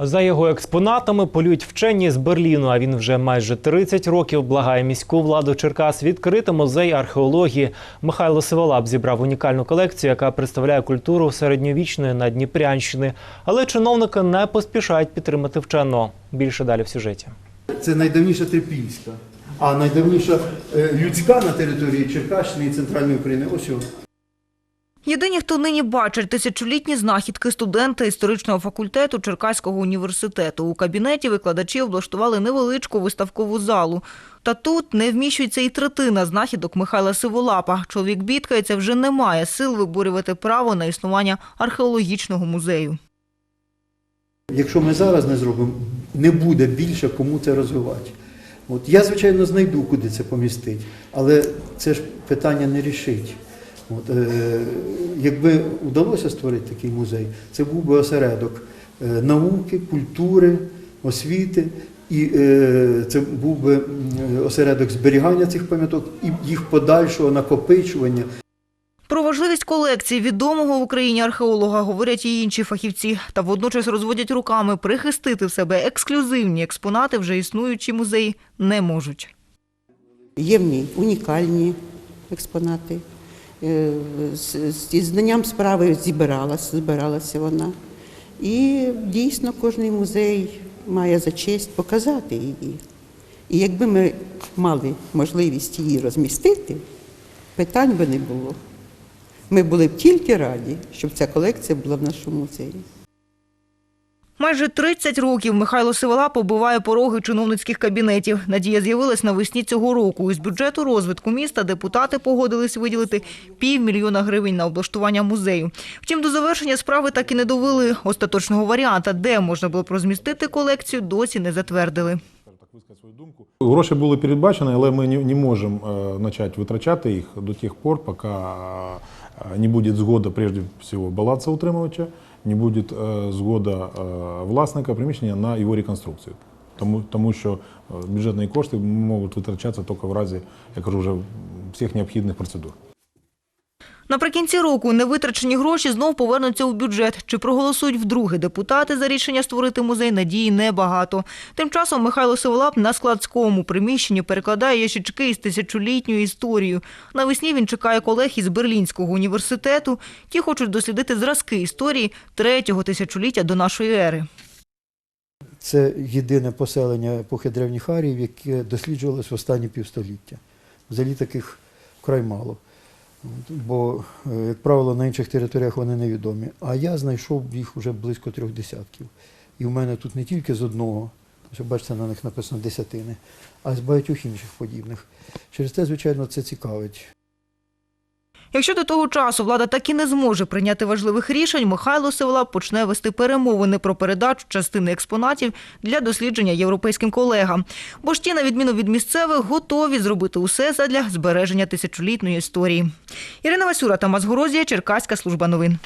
За його експонатами полюють вчені з Берліну. А він вже майже 30 років благає міську владу Черкас відкрити музей археології. Михайло Сиволап зібрав унікальну колекцію, яка представляє культуру середньовічної Надніпрянщини. Але чиновники не поспішають підтримати вченого. Більше далі в сюжеті. Це найдавніша трипільська, а найдавніша е, людська на території Черкащини і Центральної України. Ось. Єдині, хто нині бачить тисячолітні знахідки студента історичного факультету Черкаського університету. У кабінеті викладачі облаштували невеличку виставкову залу. Та тут не вміщується і третина знахідок Михайла Сиволапа. Чоловік бідкається, вже не має сил виборювати право на існування археологічного музею. Якщо ми зараз не зробимо, не буде більше кому це розвивати. От я, звичайно, знайду, куди це помістити, але це ж питання не рішить. От, е, якби вдалося створити такий музей, це був би осередок е, науки, культури, освіти, і е, це був би осередок зберігання цих пам'яток і їх подальшого накопичування. Про важливість колекції відомого в Україні археолога говорять і інші фахівці, та водночас розводять руками прихистити в себе ексклюзивні експонати вже існуючі музеї не можуть. Є в ній унікальні експонати. Е, Зі знанням справи зібралася, збиралася вона. І дійсно кожен музей має за честь показати її. І якби ми мали можливість її розмістити, питань би не було. Ми були б тільки раді, щоб ця колекція була в нашому музеї. Майже 30 років Михайло Сивола побиває пороги чиновницьких кабінетів. Надія з'явилась навесні цього року. Із бюджету розвитку міста депутати погодились виділити півмільйона гривень на облаштування музею. Втім, до завершення справи так і не довели. Остаточного варіанта, де можна було б розмістити колекцію, досі не затвердили. Гроші були передбачені, але ми не, можемо е, почати витрачати їх до тих пор, поки е, не буде згода, прежде всього, балансоутримувача, не буде е, згода е, власника приміщення на його реконструкцію. Тому, тому що е, бюджетні кошти можуть витрачатися тільки в разі, я кажу, вже всіх необхідних процедур. Наприкінці року невитрачені гроші знов повернуться у бюджет. Чи проголосують вдруге депутати за рішення створити музей, надії небагато. Тим часом Михайло Сиволап на складському приміщенні перекладає ящички із тисячолітньою історією. Навесні він чекає колег із Берлінського університету. Ті хочуть дослідити зразки історії третього тисячоліття до нашої ери. Це єдине поселення епохи древніх аріїв, яке досліджувалось в останні півстоліття. Взагалі таких вкрай мало. Бо, е, як правило, на інших територіях вони невідомі. А я знайшов їх вже близько трьох десятків. І в мене тут не тільки з одного, що бачите, на них написано десятини, а з багатьох інших подібних. Через те, звичайно, це цікавить. Якщо до того часу влада так і не зможе прийняти важливих рішень, Михайло Севла почне вести перемовини про передачу частини експонатів для дослідження європейським колегам. Бо ж ті, на відміну від місцевих, готові зробити усе задля збереження тисячолітньої історії. Ірина Васюра, Тамас Горозія, Черкаська служба новин.